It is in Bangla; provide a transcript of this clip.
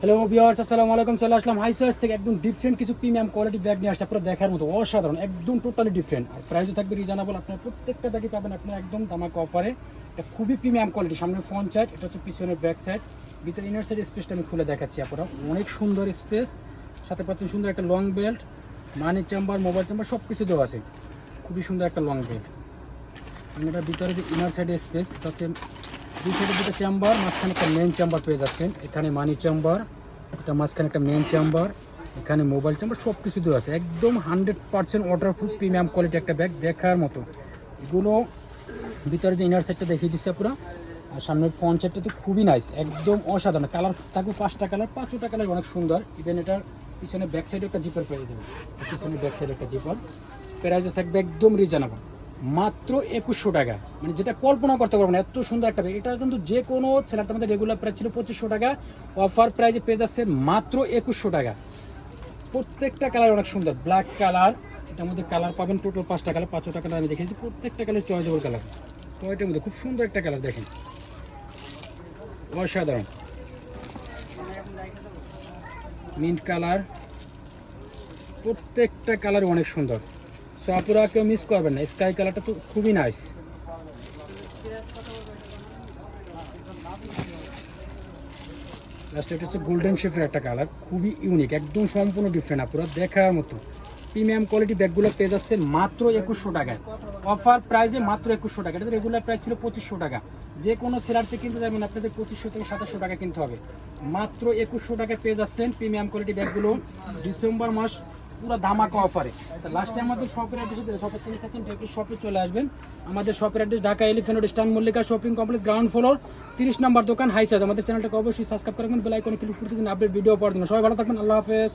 হ্যালো বিয়ার্স আসসালামু আলাইকুম চলে আসলাম হাই চয়েস থেকে একদম ডিফারেন্ট কিছু প্রিমিয়াম কোয়ালিটি ব্যাগ নিয়ে আসছে, পুরো দেখার মতো অসাধারণ, একদম টোটালি ডিফারেন্ট আর প্রাইসও থাকবে রিজনেবল আপনার প্রত্যেকটা ব্যাগই পাবেন আপনার একদম দামাক অফারে এটা খুবই প্রিমিয়াম কোয়ালিটি সামনে ফ্রন্ট সাইড এটা হচ্ছে পিছনের ব্যাক সাইড ভিতরে ইনার সাইড স্পেসটা আমি খুলে দেখাচ্ছি আপনারা। অনেক সুন্দর স্পেস সাথে পাচ্ছেন সুন্দর একটা long belt money chamber mobile chamber সব কিছু দেওয়া আছে। খুবই সুন্দর একটা লং বেল্ট এটার ভিতরে যে ইনার সাইডে স্পেস এটা হচ্ছে দুই সাইডে দুটো চেম্বার মাঝখানে একটা মেন চেম্বার পেয়ে যাচ্ছেন। এখানে মানি চেম্বার এটা মাঝখানে একটা মেন চেম্বার এখানে মোবাইল চেম্বার সব কিছু দেওয়া আছে। একদম hundred percent water proof premium quality একটা ব্যাগ দেখার মতো। এগুলো ভিতরে যে ইনার সাইডটা দেখিয়ে দিচ্ছে পুরো আর সামনের ফ্রন্ট সাইডটা তো খুবই নাইস একদম অসাধারণ। কালার থাকবে পাঁচটা কালার পাঁচটা কালার অনেক সুন্দর। ইভেন এটার পিছনে ব্যাক সাইডে একটা জিপার পেয়ে যাবে পিছনে ব্যাক সাইডে একটা জিপার প্রাইসও থাকবে একদম রিজনেবল মাত্র একুশশো টাকা। মানে যেটা কল্পনা করতে পারব না, এত সুন্দর একটা ব্যাগ এটা কিন্তু যে কোনো ছেলেটা আমাদের রেগুলার প্রাইস ছিল পঁচিশশো টাকা। অফার প্রাইসে পেয়ে যাচ্ছে মাত্র একুশশো টাকা। প্রত্যেকটা কালার অনেক সুন্দর। ব্ল্যাক কালার এটার মধ্যে কালার পাবেন টোটাল পাঁচটা কালার পাঁচটা কালার আমি দেখেছি প্রত্যেকটা কালার চয়েসেবল কালার টয়টার মধ্যে খুব সুন্দর একটা কালার দেখেন। অসাধারণ। মিন্ট কালার প্রত্যেকটা কালার অনেক সুন্দর। সো কেউ মিস করবেন না। স্কাই কালারটা তো খুবই নাইস লাস্টে এটা হচ্ছে গোল্ডেন শেফের একটা কালার খুবই ইউনিক একদম সম্পূর্ণ ডিফারেন্ট আপনারা দেখার মতো। প্রিমিয়াম কোয়ালিটি ব্যাগগুলো পেয়ে যাচ্ছে মাত্র একুশশো টাকায়। অফার প্রাইসে মাত্র একুশশো টাকা। এটা রেগুলার প্রাইস ছিল পঁচিশশো টাকা। যে কোনো সেলার থেকে কিনতে যাবেন, আপনাদের পঁচিশশো থেকে সাতাশশো টাকা কিনতে হবে। মাত্র একুশশো টাকায় পেয়ে যাচ্ছেন প্রিমিয়াম কোয়ালিটি ব্যাগগুলো ডিসেম্বর মাস পুরো ধামাকা অফারে লাস্টে আমাদের শপের অ্যাড্রেস শপের তিনি চাচ্ছেন শপে চলে আসবেন। আমাদের শপের অ্যাড্রেস ঢাকা এলিফেন্ট স্টান Mallika shopping complex ground floor তিরিশ নম্বর দোকান হাই সাইজ আমাদের চ্যানেলটাকে অবশ্যই সাবস্ক্রাইব করবেন বেলাইকনে ক্লিক করতে দিন আপডেট ভিডিও পাওয়ার জন্য। সবাই ভালো থাকবেন, আল্লাহ হাফেজ।